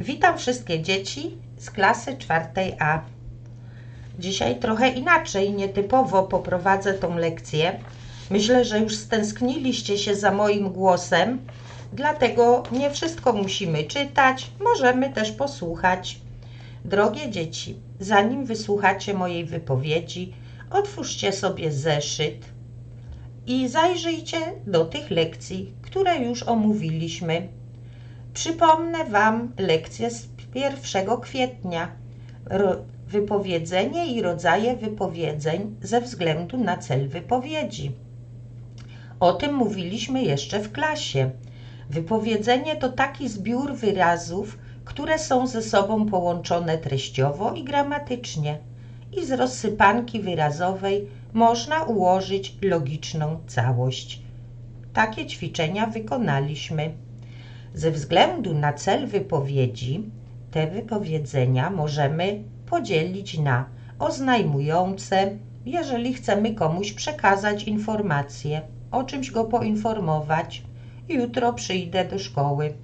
Witam wszystkie dzieci z klasy czwartej A. Dzisiaj trochę inaczej, nietypowo poprowadzę tą lekcję. Myślę, że już stęskniliście się za moim głosem, dlatego nie wszystko musimy czytać, możemy też posłuchać. Drogie dzieci, zanim wysłuchacie mojej wypowiedzi, otwórzcie sobie zeszyt i zajrzyjcie do tych lekcji, które już omówiliśmy. Przypomnę Wam lekcję z 1 kwietnia. Wypowiedzenie i rodzaje wypowiedzeń ze względu na cel wypowiedzi. O tym mówiliśmy jeszcze w klasie. Wypowiedzenie to taki zbiór wyrazów, które są ze sobą połączone treściowo i gramatycznie, i z rozsypanki wyrazowej można ułożyć logiczną całość. Takie ćwiczenia wykonaliśmy. Ze względu na cel wypowiedzi, te wypowiedzenia możemy podzielić na oznajmujące, jeżeli chcemy komuś przekazać informację, o czymś go poinformować. Jutro przyjdę do szkoły.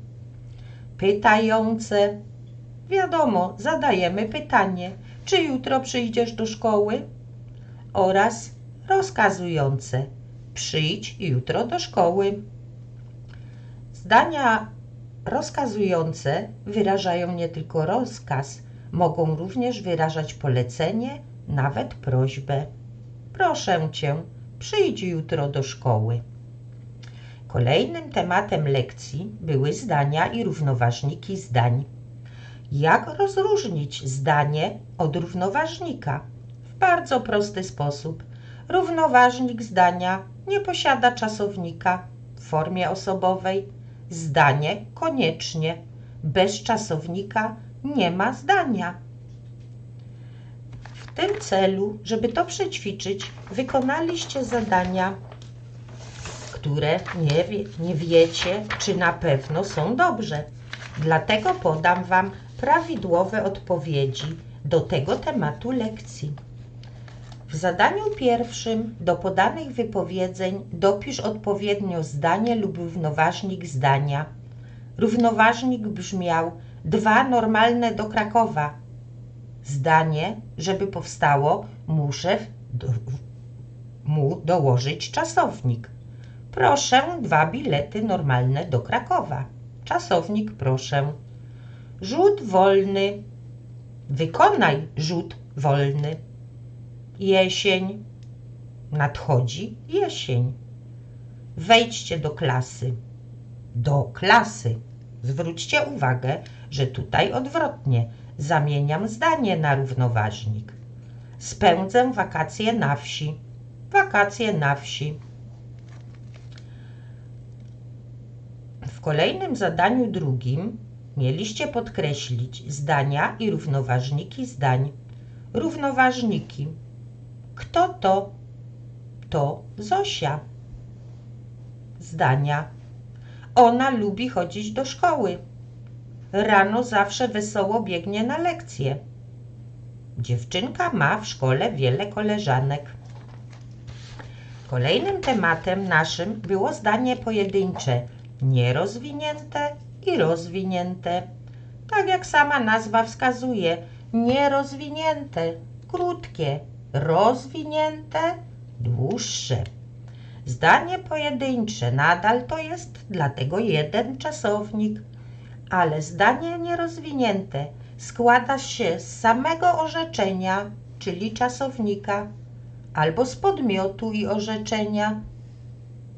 Pytające. Wiadomo, zadajemy pytanie, czy jutro przyjdziesz do szkoły? Oraz rozkazujące. Przyjdź jutro do szkoły. Zdania rozkazujące wyrażają nie tylko rozkaz, mogą również wyrażać polecenie, nawet prośbę. Proszę cię, przyjdź jutro do szkoły. Kolejnym tematem lekcji były zdania i równoważniki zdań. Jak rozróżnić zdanie od równoważnika? W bardzo prosty sposób. Równoważnik zdania nie posiada czasownika w formie osobowej. Zdanie koniecznie. Bez czasownika nie ma zdania. W tym celu, żeby to przećwiczyć, wykonaliście zadania, które nie, wie, nie wiecie, czy na pewno są dobrze. Dlatego podam Wam prawidłowe odpowiedzi do tego tematu lekcji. W zadaniu pierwszym do podanych wypowiedzeń dopisz odpowiednio zdanie lub równoważnik zdania. Równoważnik brzmiał dwa normalne do Krakowa. Zdanie, żeby powstało, muszę do, mu dołożyć czasownik. Proszę dwa bilety normalne do Krakowa. Czasownik proszę. Rzut wolny. Wykonaj rzut wolny. Jesień. Nadchodzi jesień. Wejdźcie do klasy. Do klasy. Zwróćcie uwagę, że tutaj odwrotnie. Zamieniam zdanie na równoważnik. Spędzę wakacje na wsi. Wakacje na wsi. W kolejnym zadaniu drugim mieliście podkreślić zdania i równoważniki zdań. Równoważniki. Kto to? To Zosia. Zdania. Ona lubi chodzić do szkoły. Rano zawsze wesoło biegnie na lekcje. Dziewczynka ma w szkole wiele koleżanek. Kolejnym tematem naszym było zdanie pojedyncze, nierozwinięte i rozwinięte. Tak jak sama nazwa wskazuje, nierozwinięte, krótkie, rozwinięte, dłuższe. Zdanie pojedyncze nadal to jest dlatego jeden czasownik, ale zdanie nierozwinięte składa się z samego orzeczenia, czyli czasownika, albo z podmiotu i orzeczenia.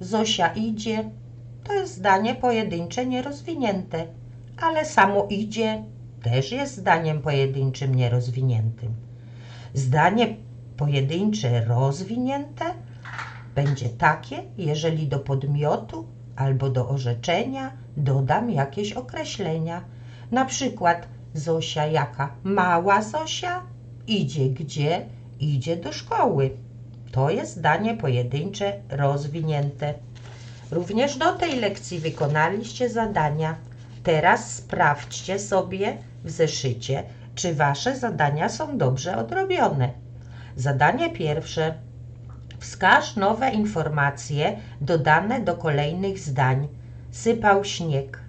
Zosia idzie, to jest zdanie pojedyncze nierozwinięte, ale samo idzie też jest zdaniem pojedynczym nierozwiniętym. Zdanie pojedyncze rozwinięte będzie takie, jeżeli do podmiotu albo do orzeczenia dodam jakieś określenia. Na przykład Zosia jaka? Mała Zosia idzie gdzie? Idzie do szkoły. To jest zdanie pojedyncze rozwinięte. Również do tej lekcji wykonaliście zadania. Teraz sprawdźcie sobie w zeszycie, czy wasze zadania są dobrze odrobione. Zadanie pierwsze. Wskaż nowe informacje dodane do kolejnych zdań. Sypał śnieg.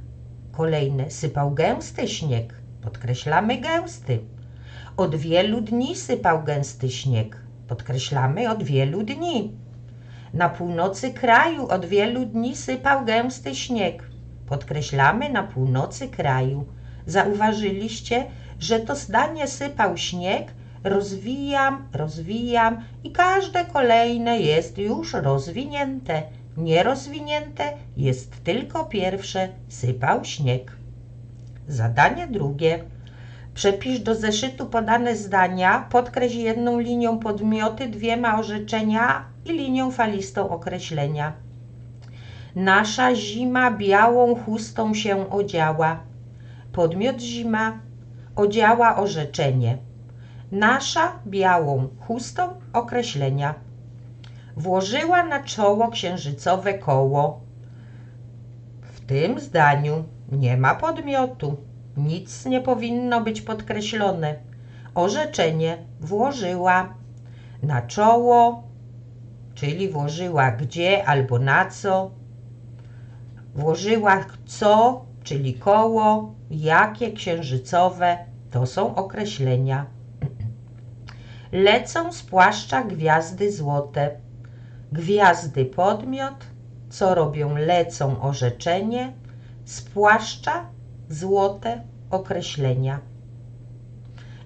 kolejne. Sypał gęsty śnieg. Podkreślamy gęsty. Od wielu dni sypał gęsty śnieg. Podkreślamy od wielu dni. Na północy kraju od wielu dni sypał gęsty śnieg. Podkreślamy na północy kraju. Zauważyliście, że to zdanie sypał śnieg, rozwijam, rozwijam i każde kolejne jest już rozwinięte. Nierozwinięte jest tylko pierwsze sypał śnieg. Zadanie drugie. Przepisz do zeszytu podane zdania, podkreśl jedną linią podmioty, dwiema orzeczenia i linią falistą określenia. Nasza zima białą chustą się odziała. Podmiot zima odziała orzeczenie. Nasza białą chustą określenia. Włożyła na czoło księżycowe koło. W tym zdaniu nie ma podmiotu. Nic nie powinno być podkreślone. Orzeczenie włożyła na czoło, czyli włożyła gdzie albo na co. Włożyła co, czyli koło, jakie księżycowe, to są określenia. Lecą z płaszcza gwiazdy złote. Gwiazdy podmiot, co robią lecą orzeczenie, z płaszcza złote określenia.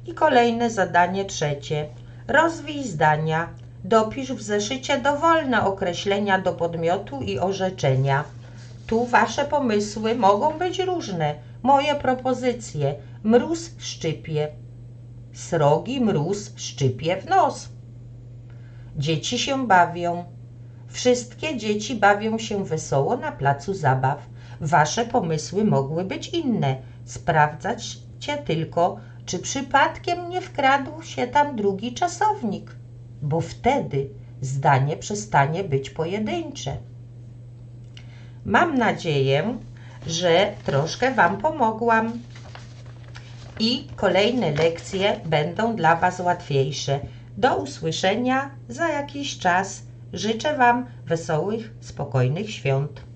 I kolejne zadanie trzecie. Rozwij zdania. Dopisz w zeszycie dowolne określenia do podmiotu i orzeczenia. Tu wasze pomysły mogą być różne. Moje propozycje. Mróz szczypie. Srogi mróz szczypie w nos. Dzieci się bawią. Wszystkie dzieci bawią się wesoło na placu zabaw. Wasze pomysły mogły być inne. Sprawdzacie tylko, czy przypadkiem nie wkradł się tam drugi czasownik, bo wtedy zdanie przestanie być pojedyncze. Mam nadzieję, że troszkę Wam pomogłam i kolejne lekcje będą dla Was łatwiejsze. Do usłyszenia za jakiś czas. Życzę Wam wesołych, spokojnych świąt.